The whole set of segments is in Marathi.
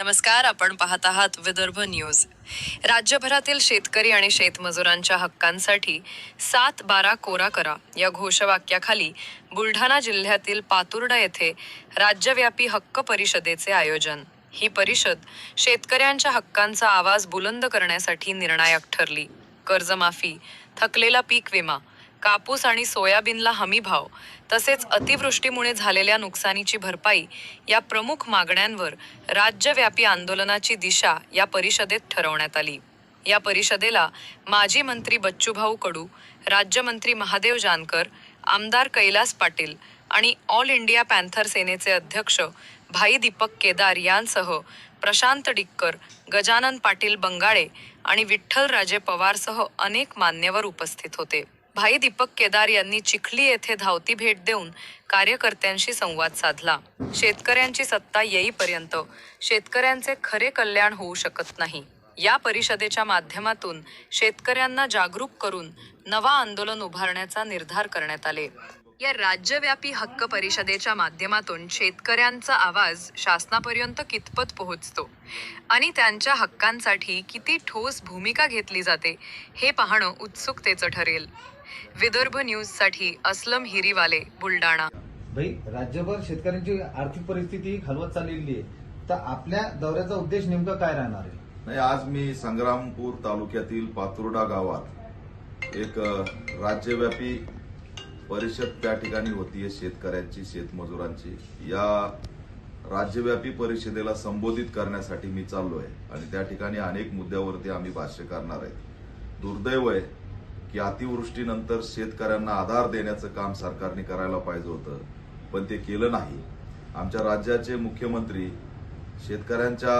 नमस्कार आपण पाहत आहात विदर्भ न्यूज. राज्यभरातील शेतकरी आणि शेतमजुरांच्या हक्कांसाठी सात बारा कोरा करा या घोषवाक्याखाली बुलढाणा जिल्ह्यातील पातुर्डा येथे राज्यव्यापी हक्क परिषदेचे आयोजन. ही परिषद शेतकऱ्यांच्या हक्कांचा आवाज बुलंद करण्यासाठी निर्णायक ठरली. कर्जमाफी थकलेला पीक विमा कापूस आणि सोयाबीनला हमी भाव तसेच अतिवृष्टीमुळे झालेल्या नुकसानीची भरपाई या प्रमुख मागण्यांवर राज्यव्यापी आंदोलनाची दिशा या परिषदेत ठरवण्यात आली. या परिषदेला माजी मंत्री बच्चूभाऊ कडू राज्यमंत्री महादेव जानकर आमदार कैलास पाटील आणि ऑल इंडिया पॅन्थर सेनेचे अध्यक्ष भाई दीपक केदार यांसह प्रशांत डिक्कर गजानन पाटील बंगाळे आणि विठ्ठलराजे पवारसह अनेक मान्यवर उपस्थित होते. भाई दीपक केदार यांनी चिखली येथे धावती भेट देऊन कार्यकर्त्यांशी संवाद साधला. शेतकऱ्यांची सत्ता येईपर्यंत शेतकऱ्यांचे खरे कल्याण होऊ शकत नाही. या परिषदेच्या माध्यमातून शेतकऱ्यांना जागरूक करून नवा आंदोलन उभारण्याचा निर्धार करण्यात आले. या राज्यव्यापी हक्क परिषदेच्या माध्यमातून शेतकऱ्यांचा आवाज शासनापर्यंत कितपत पोहोचतो आणि त्यांच्या हक्कांसाठी किती ठोस भूमिका घेतली जाते हे पाहणं उत्सुकतेचं ठरेल. विदर्भ न्यूजसाठी अस्लम हिरीवाले बुलडाणा भाई राज्यभर शेतकऱ्यांची आर्थिक परिस्थिती खालवत चाललेली आहे. तर आपल्या दौऱ्याचा उद्देश नेमका काय राहणार आहे? नाही आज मी संग्रामपूर तालुक्यातील पातुर्डा गावात एक राज्यव्यापी परिषद त्या ठिकाणी होतीये शेतकऱ्यांची शेतमजुरांची. या राज्यव्यापी परिषदेला संबोधित करण्यासाठी मी चाललोय. आणि त्या ठिकाणी अनेक मुद्द्यावरती आम्ही भाष्य करणार आहे. दुर्दैव आहे की अतिवृष्टीनंतर शेतकऱ्यांना आधार देण्याचं काम सरकारने करायला पाहिजे होतं. पण ते केलं नाही. आमच्या राज्याचे मुख्यमंत्री शेतकऱ्यांच्या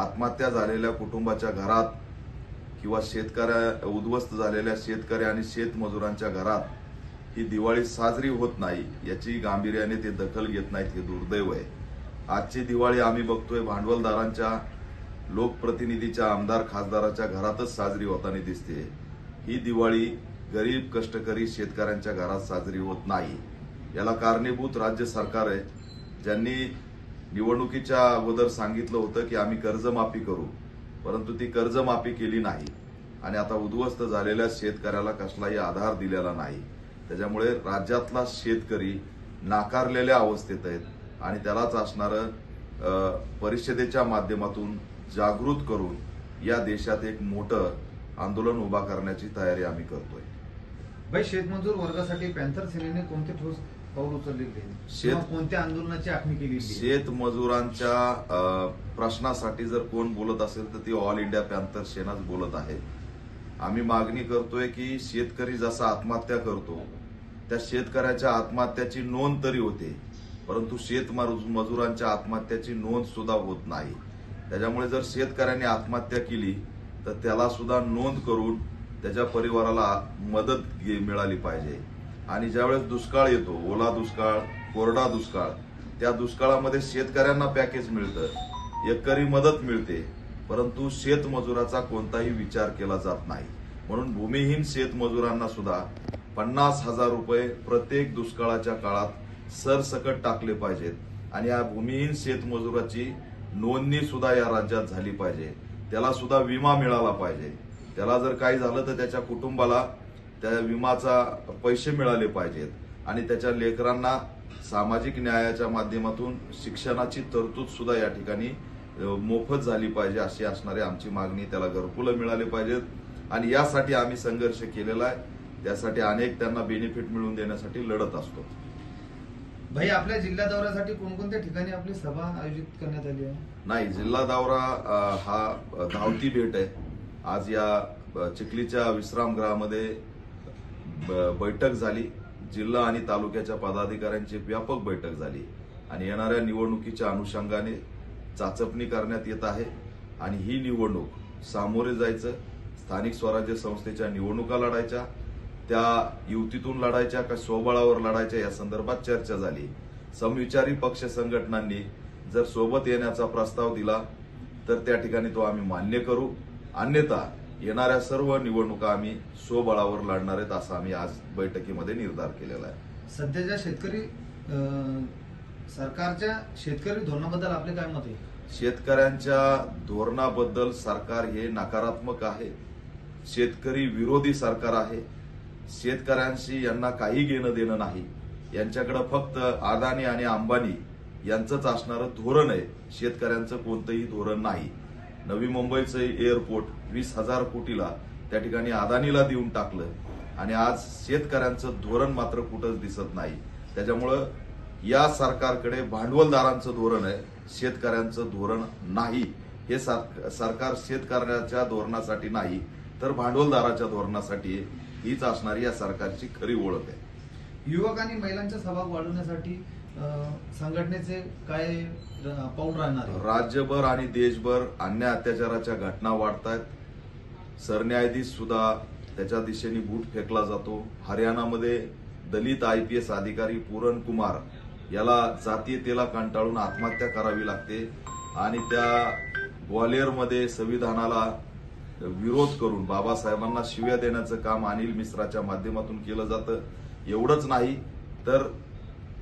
आत्महत्या झालेल्या कुटुंबाच्या घरात किंवा शेतकऱ्या उद्ध्वस्त झालेल्या शेतकरी आणि शेतमजुरांच्या घरात ही दिवाळी साजरी होत नाही याची गांभीर्याने ते दखल घेत नाहीत हे दुर्दैव आहे. आजची दिवाळी आम्ही बघतोय भांडवलदारांच्या लोकप्रतिनिधीच्या आमदार खासदाराच्या घरातच साजरी होताना दिसते. ही दिवाळी गरीब कष्टकरी शेतकऱ्यांच्या घरात साजरी होत नाही. याला कारणीभूत राज्य सरकार आहे. ज्यांनी निवडणुकीच्या अगोदर सांगितलं होतं की आम्ही कर्जमाफी करू. परंतु ती कर्जमाफी केली नाही. आणि आता उद्ध्वस्त झालेल्या शेतकऱ्याला कसलाही आधार दिलेला नाही. त्याच्यामुळे राज्यातला शेतकरी नाकारलेल्या अवस्थेत आहेत. आणि त्यालाच असणारं परिषदेच्या माध्यमातून जागृत करून या देशात एक मोठं आंदोलन उभा करण्याची तयारी आम्ही करतोय. भाई शेतमजूर वर्गासाठी पॅन्थर सेनेने कोणते ठोस पाऊल उचललेले आहे शेत- कोणत्या आंदोलनाची आखणी आहे? शेतमजुरांच्या प्रश्नासाठी जर कोण बोलत असेल तर ती ऑल इंडिया पॅन्थर सेनाच बोलत आहे. आम्ही मागणी करतोय की शेतकरी जसा आत्महत्या करतो त्या शेतकऱ्याच्या आत्महत्याची नोंद तरी होते. परंतु शेत मजुरांच्या आत्महत्याची नोंद सुद्धा होत नाही. त्याच्यामुळे जर शेतकऱ्यांनी आत्महत्या केली तर त्याला सुद्धा नोंद करून त्याच्या परिवाराला मदत घे- मिळाली पाहिजे. आणि ज्यावेळेस दुष्काळ येतो ओला दुष्काळ कोरडा दुष्काळ त्या दुष्काळामध्ये शेतकऱ्यांना पॅकेज मिळतं. एकरी मदत मिळते. परंतु शेतमजुराचा कोणताही विचार केला जात नाही. म्हणून भूमिहीन शेतमजुरांना सुद्धा पन्नास हजार रुपये प्रत्येक दुष्काळाच्या काळात सरसकट टाकले पाहिजेत. आणि या भूमिहीन शेतमजुराची नोंदणी सुद्धा या राज्यात झाली पाहिजे. त्याला सुद्धा विमा मिळाला पाहिजे. त्याला जर काही झालं तर त्याच्या कुटुंबाला त्या विमाचा पैसे मिळाले पाहिजेत. आणि त्याच्या लेकरांना सामाजिक न्यायाच्या माध्यमातून शिक्षणाची तरतूद सुद्धा या ठिकाणी मोफत झाली पाहिजे अशी असणारी आमची मागणी. त्याला घरकुलं मिळाले पाहिजेत. आणि यासाठी आम्ही संघर्ष केलेला आहे. त्यासाठी अनेक त्यांना बेनिफिट मिळवून देण्यासाठी लढत असतो. भाई आपल्या जिल्हा दौऱ्यासाठी कोणकोणत्या ठिकाणी आपली सभा आयोजित करण्यात आली आहे? नाही जिल्हा दौरा हा धावती भेट आहे. आज या चिखलीच्या विश्रामगृहामध्ये ब- बैठक झाली. जिल्हा आणि तालुक्याच्या पदाधिकाऱ्यांची व्यापक बैठक झाली. आणि येणाऱ्या निवडणुकीच्या अनुषंगाने चाचपणी करण्यात येत आहे. आणि ही निवडणूक सामोरे जायचं स्थानिक स्वराज्य संस्थेच्या निवडणुका लढायच्या त्या युतीतून लढायच्या का स्वबळावर लढायच्या या संदर्भात चर्चा झाली. समविचारी पक्ष संघटनांनी जर सोबत येण्याचा प्रस्ताव दिला तर त्या ठिकाणी तो आम्ही मान्य करू. अन्यथा येणाऱ्या सर्व निवडणुका आम्ही स्वबळावर लढणार आहेत असा आम्ही आज बैठकीमध्ये निर्धार केलेला आहे. सध्याच्या शेतकरी सरकारच्या शेतकरी धोरणाबद्दल आपले काय मत आहे? शेतकऱ्यांच्या धोरणाबद्दल सरकार हे नकारात्मक आहे. शेतकरी विरोधी सरकार आहे. शेतकऱ्यांशी यांना काही घेणं देणं नाही. यांच्याकडे फक्त अदानी आणि अंबानी यांचंच असणारं धोरण आहे. शेतकऱ्यांचं कोणतंही धोरण नाही. नवी मुंबईचं एअरपोर्ट वीस हजार कोटीला त्या ठिकाणी अदानीला देऊन टाकलं. आणि आज शेतकऱ्यांचं धोरण मात्र कुठंच दिसत नाही. त्याच्यामुळं या सरकारकडे भांडवलदारांचं धोरण आहे. शेतकऱ्यांचं धोरण नाही. हे सरकार शेतकऱ्याच्या धोरणासाठी नाही तर भांडवलदाराच्या धोरणासाठी आहे. हीच असणारी या सरकारची खरी ओळख आहे. युवक आणि महिलांचा सहभाग वाढवण्यासाठी संघटनेचे काय पाऊल राहणार? राज्यभर आणि देशभर अन्याय अत्याचाराच्या घटना वाढत आहेत सरन्यायाधीश सुद्धा त्याच्या दिशेने बूट फेकला जातो. हरियाणामध्ये दलित आय पी एस अधिकारी पूरन कुमार याला जातीयतेला कंटाळून आत्महत्या करावी लागते आणि त्या ग्वालियरमध्ये संविधानाला विरोध करून बाबासाहेबांना शिव्या देण्याचं काम अनिल मिश्राच्या माध्यमातून केलं जातं एवढंच नाही तर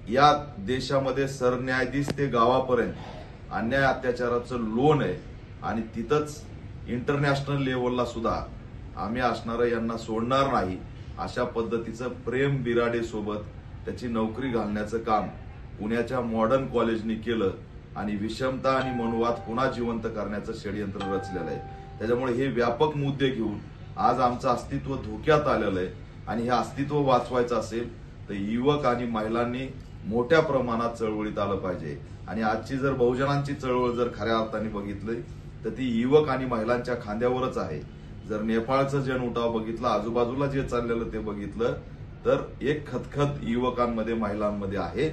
या देशामध्ये सरन्यायाधीश ते गावापर्यंत अन्याय अत्याचाराचं लोन आहे आणि तिथंच इंटरनॅशनल लेवलला सुद्धा आम्ही असणारं यांना सोडणार नाही अशा पद्धतीचं प्रेम बिराडे सोबत त्याची नोकरी घालण्याचं काम पुण्याच्या मॉडर्न कॉलेजनी केलं आणि विषमता आणि मनुवाद पुन्हा जिवंत करण्याचं षडयंत्र रचलेलं आहे. त्याच्यामुळे हे व्यापक मुद्दे घेऊन आज आमचं अस्तित्व धोक्यात आलेलं आहे. आणि हे अस्तित्व वाचवायचं असेल तर युवक आणि महिलांनी मोठ्या प्रमाणात चळवळीत आलं पाहिजे. आणि आजची जर बहुजनांची चळवळ जर खऱ्या अर्थाने बघितली तर ती युवक आणि महिलांच्या खांद्यावरच आहे. जर नेपाळचं जन उठाव बघितलं आजूबाजूला जे चाललेलं ते बघितलं तर एक खतखत युवकांमध्ये महिलांमध्ये आहे.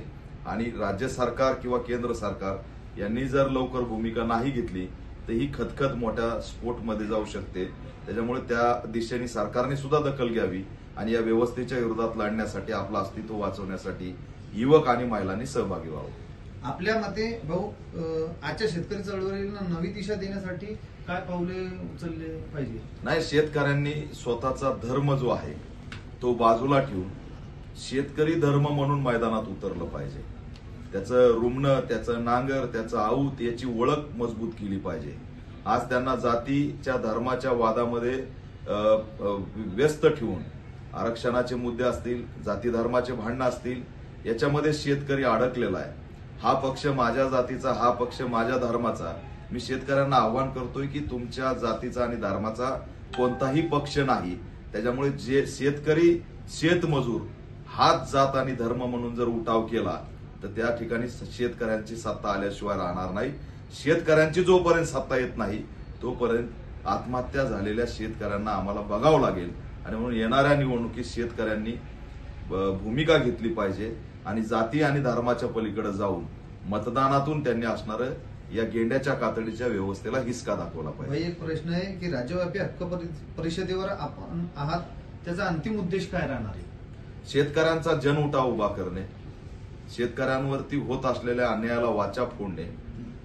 आणि राज्य सरकार किंवा केंद्र सरकार यांनी जर लवकर भूमिका नाही घेतली तर ही खतखत मोठ्या स्फोटमध्ये जाऊ शकते. त्याच्यामुळे त्या दिशेने सरकारने सुद्धा दखल घ्यावी आणि या व्यवस्थेच्या विरोधात लढण्यासाठी आपलं अस्तित्व वाचवण्यासाठी युवक आणि महिलांनी सहभागी व्हावं. आपल्या मते भाऊ आजच्या शेतकरी चळवळीला नवी दिशा देण्यासाठी काय पावले उचलले पाहिजे? नाही शेतकऱ्यांनी स्वतःचा धर्म जो आहे तो बाजूला ठेवून शेतकरी धर्म म्हणून मैदानात उतरलं पाहिजे. त्याचं रुमणं त्याचं नांगर त्याचं आऊत याची ओळख मजबूत केली पाहिजे. आज त्यांना जातीच्या धर्माच्या वादामध्ये व्यस्त ठेवून आरक्षणाचे मुद्दे असतील जाती धर्माचे भांडणं असतील याच्यामध्ये शेतकरी अडकलेला आहे. हा पक्ष माझ्या जातीचा हा पक्ष माझ्या धर्माचा. मी शेतकऱ्यांना आव्हान करतोय की तुमच्या जातीचा आणि धर्माचा कोणताही पक्ष नाही. त्याच्यामुळे जे शेतकरी शेतमजूर हाच जात आणि धर्म म्हणून जर उठाव केला तर त्या ठिकाणी शेतकऱ्यांची सत्ता आल्याशिवाय राहणार नाही. शेतकऱ्यांची जोपर्यंत सत्ता येत नाही तोपर्यंत आत्महत्या झालेल्या शेतकऱ्यांना आम्हाला बघावं लागेल. आणि म्हणून येणाऱ्या निवडणुकीत शेतकऱ्यांनी भूमिका घेतली पाहिजे आणि जाती आणि धर्माच्या पलीकडे जाऊन मतदानातून त्यांनी असणारं या गेंड्याच्या कातडीच्या व्यवस्थेला हिसका दाखवला पाहिजे. एक प्रश्न आहे की राज्यव्यापी हक्क परि- परिषदेवर आपण आहात त्याचा अंतिम उद्देश काय राहणार आहे? शेतकऱ्यांचा जन उठाव उभा करणे शेतकऱ्यांवरती होत असलेल्या अन्यायाला वाचा फोडणे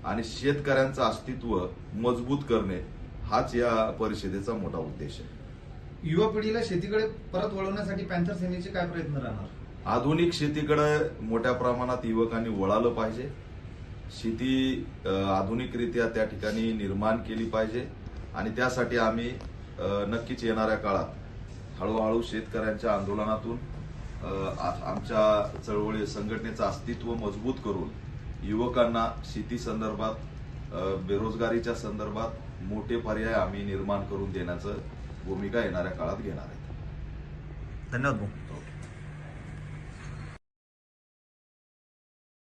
आणि शेतकऱ्यांचं अस्तित्व मजबूत करणे हाच या परिषदेचा मोठा उद्देश आहे. युवा पिढीला शेतीकडे परत वळवण्यासाठी पॅन्थर सेनेचे काय प्रयत्न राहणार? आधुनिक शेतीकडे मोठ्या प्रमाणात युवकांनी वळालं पाहिजे. शेती आधुनिकरित्या त्या ठिकाणी निर्माण केली पाहिजे आणि त्यासाठी आम्ही नक्कीच येणाऱ्या काळात हळूहळू शेतकऱ्यांच्या आंदोलनातून आमच्या चळवळी संघटनेचं अस्तित्व मजबूत करून युवकांना शेती संदर्भात बेरोजगारीच्या संदर्भात मोठे पर्याय आम्ही निर्माण करून देण्याचं भूमिका येणाऱ्या काळात घेणार आहेत धन्यवाद